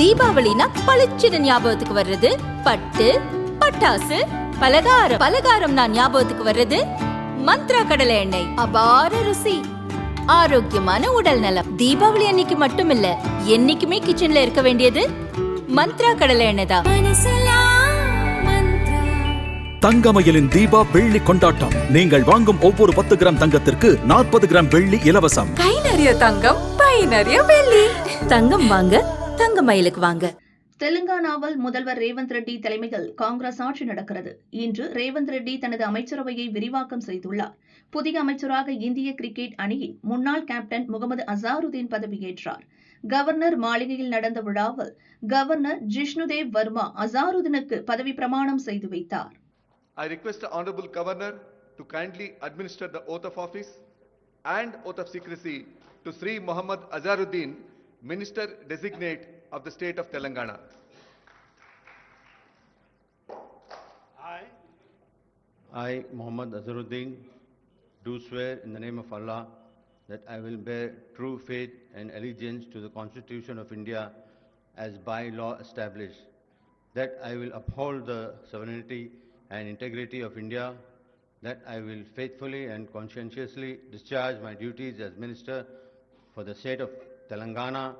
தீபாவளினா பளிச்சுன்னு ஞாபகத்துக்கு வர்றது? பட்டு பட்டாசு பலகாரம். பலகாரம்னா ஞாபகத்துக்கு வர்றது? மந்த்ரா கடலை எண்ணெய். அபார ருசி. ஆரோக்கியமான உடல் நலம். தீபாவளி அன்னைக்கு மட்டும் இல்ல என்னைக்குமே கிச்சன்ல இருக்க வேண்டியது மந்த்ரா கடலை எண்ணெய் தான். தங்கமயிலின் தீபா வெள்ளி கொண்டாட்டம். நீங்கள் வாங்கும் ஒவ்வொரு பத்து கிராம் தங்கத்திற்கு நாற்பது கிராம் வெள்ளி இலவசம். கை நிறைய தங்கம் பை நிறைய வெள்ளி. தங்கம் வாங்க தங்க மயிலுக்கு வாங்க. தெலுங்கானாவில் முதல்வர் ரேவந்த் ரெட்டி தலைமையில் காங்கிரஸ் ஆட்சி நடக்கிறது. இன்று ரேவந்த் ரெட்டி தனது அமைச்சரவையை விரிவாக்கம் செய்துள்ளார். புதிய அமைச்சராக இந்திய கிரிக்கெட் அணியின் முன்னாள் கேப்டன் முகமது அசாருதீன் பதவியேற்றார். கவர்னர் மாளிகையில் நடந்த விழாவில் கவர்னர் ஜிஷ்ணுதேவ் வர்மா அசாருதீனுக்கு பதவி பிரமாணம் செய்து வைத்தார். I request the Honorable Governor to kindly administer the oath of office and oath of secrecy to Sri Muhammad Azharuddin, Minister Designate of the State of Telangana. I, I Muhammad Azharuddin, do swear in the name of Allah that I will bear true faith and allegiance to the Constitution of India as by law established, that I will uphold the sovereignty and integrity of India, that I will faithfully and conscientiously discharge my duties as Minister for the state of Telangana,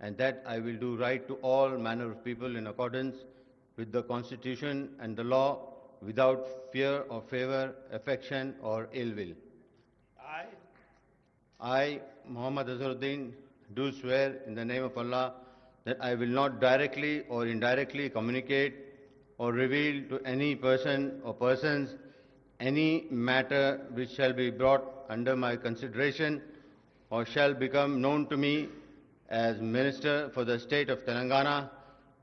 and that I will do right to all manner of people in accordance with the Constitution and the law without fear or favor, affection or ill will. I, I, Muhammad Azharuddin, do swear in the name of Allah that I will not directly or indirectly communicate or reveal to any person or persons any matter which shall be brought under my consideration or shall become known to me as Minister for the State of Telangana,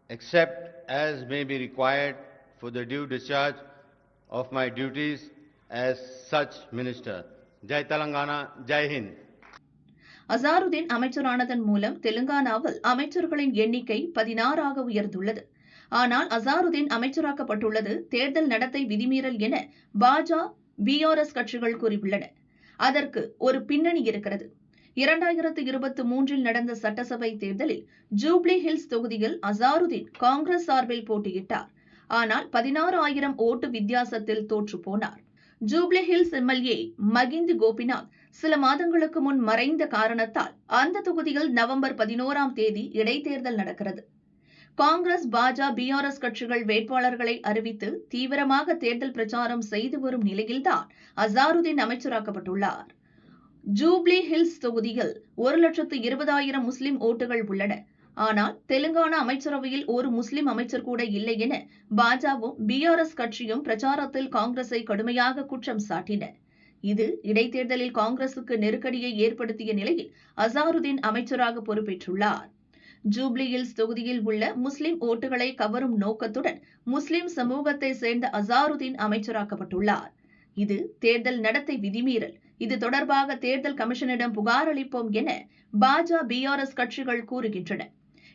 except as may be required for the due discharge of my duties as such Minister. Jai Telangana, Jai Hind. Azharuddin அமைச்சரானதன் மூலம் தெலுங்கானாவில் அமைச்சர்களின் எண்ணிக்கை பதினாறாக உயர்ந்துள்ளது ஆனால் அசாருதீன் அமைச்சராக்கப்பட்டுள்ளது தேர்தல் நடத்தை விதிமீறல் என பாஜ பிஆர்எஸ் கட்சிகள் கூறியுள்ளன அதற்கு ஒரு பின்னணி இருக்கிறது இரண்டாயிரத்து இருபத்தி மூன்றில் நடந்த சட்டசபை தேர்தலில் ஜூப்ளி ஹில்ஸ் தொகுதியில் அசாருதீன் காங்கிரஸ் சார்பில் போட்டியிட்டார். ஆனால் பதினாறு ஆயிரம் ஓட்டு வித்தியாசத்தில் தோற்று போனார். ஜூப்ளி ஹில்ஸ் எம்எல்ஏ மகிந்த் கோபிநாத் சில மாதங்களுக்கு முன் மறைந்த காரணத்தால் அந்த தொகுதியில் நவம்பர் பதினோராம் தேதி இடைத்தேர்தல் நடக்கிறது. காங்கிரஸ் பாஜக பிஆர்எஸ் கட்சிகள் வேட்பாளர்களை அறிவித்து தீவிரமாக தேர்தல் பிரச்சாரம் செய்து வரும் நிலையில்தான் அசாருதீன் அமைச்சராக்கப்பட்டுள்ளார். ஜூப்ளி ஹில்ஸ் தொகுதியில் ஒரு லட்சத்து இருபதாயிரம் முஸ்லிம் ஓட்டுகள் உள்ளன. ஆனால் தெலுங்கானா அமைச்சரவையில் ஒரு முஸ்லிம் அமைச்சர் கூட இல்லை என பாஜகவும் பிஆர்எஸ் கட்சியும் பிரச்சாரத்தில் காங்கிரஸை கடுமையாக குற்றம் சாட்டின. இது இடைத்தேர்தலில் காங்கிரசுக்கு நெருக்கடியை ஏற்படுத்திய நிலையில் அசாருதீன் அமைச்சராக பொறுப்பேற்றுள்ளார். ஜூப்ளி ஹில்ஸ் தொகுதியில் உள்ள முஸ்லிம் ஓட்டுகளை கவரும் நோக்கத்துடன் முஸ்லிம் சமூகத்தை சேர்ந்த அசாருதீன் அமைச்சராக்கப்பட்டுள்ளார். இது தேர்தல் நடத்தை விதிமீறல். இது தொடர்பாக தேர்தல் கமிஷனிடம் புகார் அளிப்போம் என பாஜ பிஆர்எஸ் கட்சிகள் கூறுகின்றன.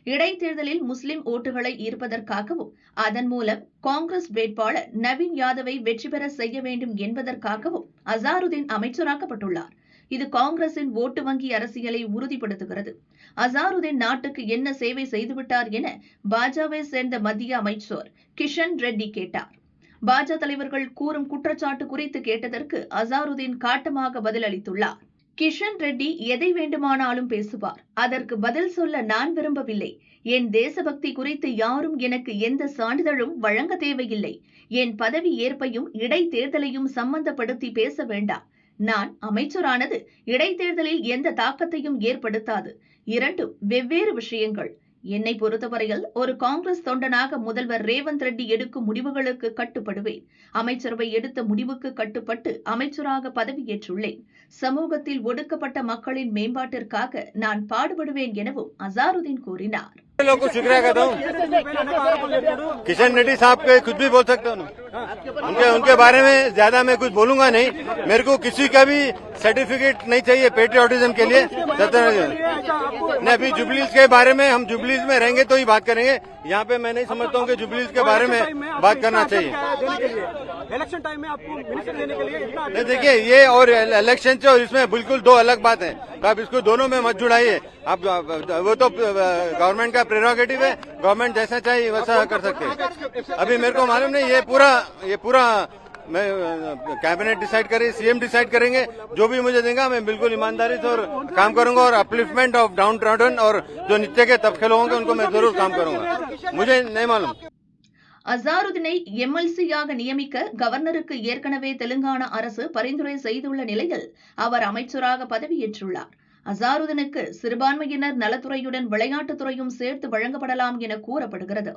இடைத்தேர்தலில் முஸ்லிம் ஓட்டுகளை ஈர்ப்பதற்காகவும் அதன் மூலம் காங்கிரஸ் வேட்பாளர் நவீன் யாதவை வெற்றி பெற செய்ய வேண்டும் என்பதற்காகவும் அசாருதீன் அமைச்சராக்கப்பட்டுள்ளார். இது காங்கிரசின் ஓட்டு வங்கி அரசியலை உறுதிப்படுத்துகிறது. அசாருதீன் நாட்டுக்கு என்ன சேவை செய்துவிட்டார் என பாஜவை சேர்ந்த மத்திய அமைச்சர் கிஷன் ரெட்டி கேட்டார். பாஜக தலைவர்கள் கூறும் குற்றச்சாட்டு குறித்து கேட்டதற்கு அசாருதீன் காட்டமாக பதிலளித்துள்ளார். கிஷன் ரெட்டி எதை வேண்டுமானாலும் பேசுவார். அதற்கு பதில் சொல்ல நான் விரும்பவில்லை. என் தேசபக்தி குறித்து யாரும் எனக்கு எந்த சான்றிதழும் வழங்க தேவையில்லை. என் பதவி ஏற்பையும் இடைத்தேர்தலையும் சம்பந்தப்படுத்தி பேச வேண்டாம். நான் அமைச்சரானது இடைத்தேர்தலில் எந்த தாக்கத்தையும் ஏற்படுத்தாது. இரண்டும் வெவ்வேறு விஷயங்கள். என்னை பொறுத்தவரையில் ஒரு காங்கிரஸ் தொண்டனாக முதல்வர் ரேவந்த் ரெட்டி எடுக்கும் முடிவுகளுக்கு கட்டுப்படுவேன் அமைச்சரவை எடுத்த முடிவுக்கு கட்டுப்பட்டு அமைச்சராக பதவியேற்றுள்ளேன் சமூகத்தில் ஒடுக்கப்பட்ட மக்களின் மேம்பாட்டிற்காக நான் பாடுபடுவேன் எனவும் அசாருதீன் கூறினார் लोग को शुक्रिया कहता हूँ किशन रेड्डी साहब के कुछ भी बोल सकता हूँ उनके उनके बारे में ज्यादा मैं कुछ बोलूंगा नहीं मेरे को किसी का भी सर्टिफिकेट नहीं चाहिए पेट्रियोटिज्म के लिए। नहीं अभी जुबलीज के बारे में हम जुबलीज में रहेंगे तो ही बात करेंगे। यहाँ पे मैं नहीं समझता हूँ कि जुबलीज के बारे में बात करना चाहिए। इलेक्शन टाइम में आपको मिनिस्टर देने के लिए नहीं देखिए ये और इलेक्शन से और इसमें बिल्कुल दो अलग बात है। तो आप इसको दोनों में मत जुड़ाइए। आप वो तो गवर्नमेंट का प्रेरोगेटिव है। गवर्नमेंट जैसा चाहिए वैसा कर सकते हैं। अभी मेरे को मालूम नहीं ये पूरा ये पूरा मैं कैबिनेट डिसाइड करे सीएम डिसाइड करेंगे जो भी मुझे देगा मैं बिल्कुल ईमानदारी से और काम करूंगा और अपलिफ्टमेंट ऑफ डाउन ट्राउडन और जो नीचे के तबके लोगों के उनको मैं जरूर काम करूंगा मुझे नहीं मालूम அசாருதீனை எம்எல்சியாக நியமிக்க கவர்னருக்கு ஏற்கனவே தெலுங்கானா அரசு பரிந்துரை செய்துள்ள நிலையில் அவர் அமைச்சராக பதவியேற்றுள்ளார் அசாருதீனுக்கு சிறுபான்மையினர் நலத்துறையுடன் விளையாட்டுத்துறையும் சேர்த்து வழங்கப்படலாம் என கூறப்படுகிறது